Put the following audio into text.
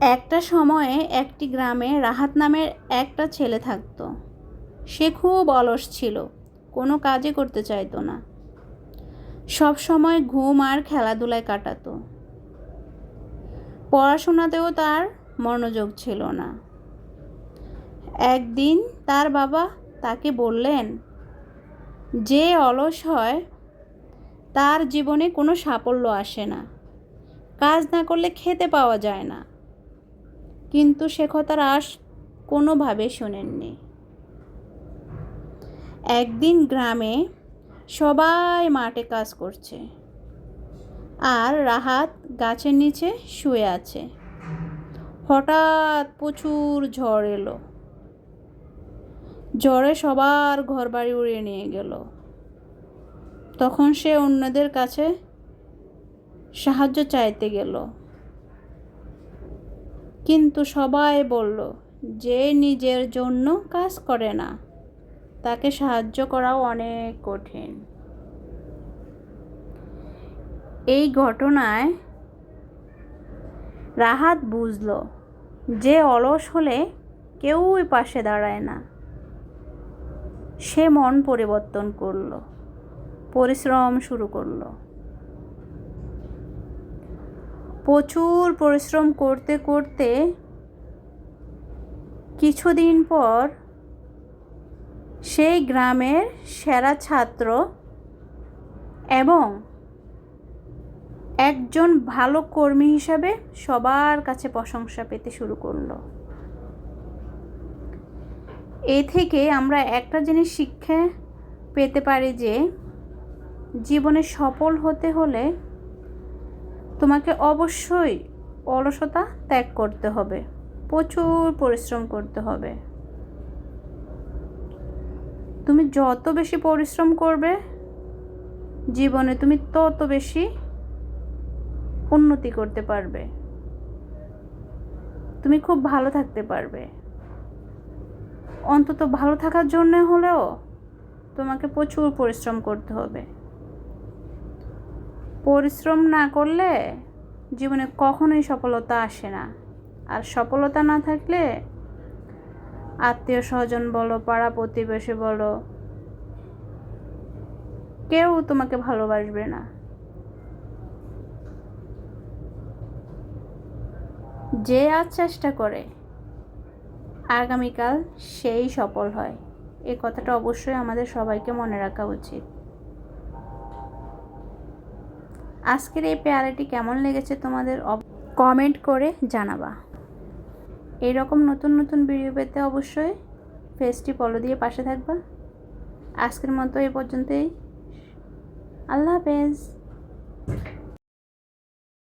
একটা সময়ে একটি গ্রামে রাহাত নামের একটা ছেলে থাকতো। সে খুব অলস ছিল, কোনো কাজই করতে চাইতো না। সব সময় ঘুম আর খেলাধুলায় কাটাতো। পড়াশোনাতেও তার মনোযোগ ছিল না। একদিন তার বাবা তাকে বললেন, যে অলস হয়, তার জীবনে কোনো সাফল্য আসে না। কাজ না করলে খেতে পাওয়া যায় না। কিন্তু সে কথার আশ কোনোভাবে শোনেননি। একদিন গ্রামে সবাই মাঠে কাজ করছে। আর রাহাত গাছের নিচে শুয়ে আছে। হঠাৎ প্রচুর ঝড় এলো। ঝড়ে সবার ঘরবাড়ি উড়িয়ে নিয়ে গেল। তখন সে অন্যদের কাছে সাহায্য চাইতে গেল। কিন্তু সবাই বলল, যে নিজের জন্য কাজ করে না, তাকে সাহায্য করাও অনেক কঠিন। এই ঘটনায় রাহাত বুঝল যে অলস হলে কেউই পাশে দাঁড়ায় না। সে মন পরিবর্তন করল, পরিশ্রম শুরু করল। প্রচুর পরিশ্রম করতে করতে কিছুদিন পর সেই গ্রামের সেরা ছাত্র এবং একজন ভালো কর্মী হিসাবে সবার কাছে প্রশংসা পেতে শুরু করল। এ থেকে আমরা একটা জিনিস শিক্ষা পেতে পারি যে, জীবনে সফল হতে হলে তোমাকে অবশ্যই অলসতা ত্যাগ করতে হবে, প্রচুর পরিশ্রম করতে হবে। তুমি যত বেশি পরিশ্রম করবে, জীবনে তুমি তত বেশি উন্নতি করতে পারবে। তুমি খুব ভালো থাকতে পারবে। অন্তত ভালো থাকার জন্য হলেও তোমাকে প্রচুর পরিশ্রম করতে হবে। পরিশ্রম না করলে জীবনে কখনোই সফলতা আসে না। আর সফলতা না থাকলে আত্মীয় স্বজন বলো, পাড়া প্রতিবেশী বলো, কেউ তোমাকে ভালোবাসবে না। যে আজ চেষ্টা করে, আগামীকাল সেই সফল হয়। এই কথাটা অবশ্যই আমাদের সবাইকে মনে রাখা উচিত। আজকের এই পেয়ারাটি কেমন লেগেছে তোমাদের কমেন্ট করে জানাবা। এইরকম নতুন নতুন ভিডিও পেতে অবশ্যই ফেসটি ফলো দিয়ে পাশে থাকবা। আজকের মতো এই পর্যন্তই। আল্লাহ হাফেজ।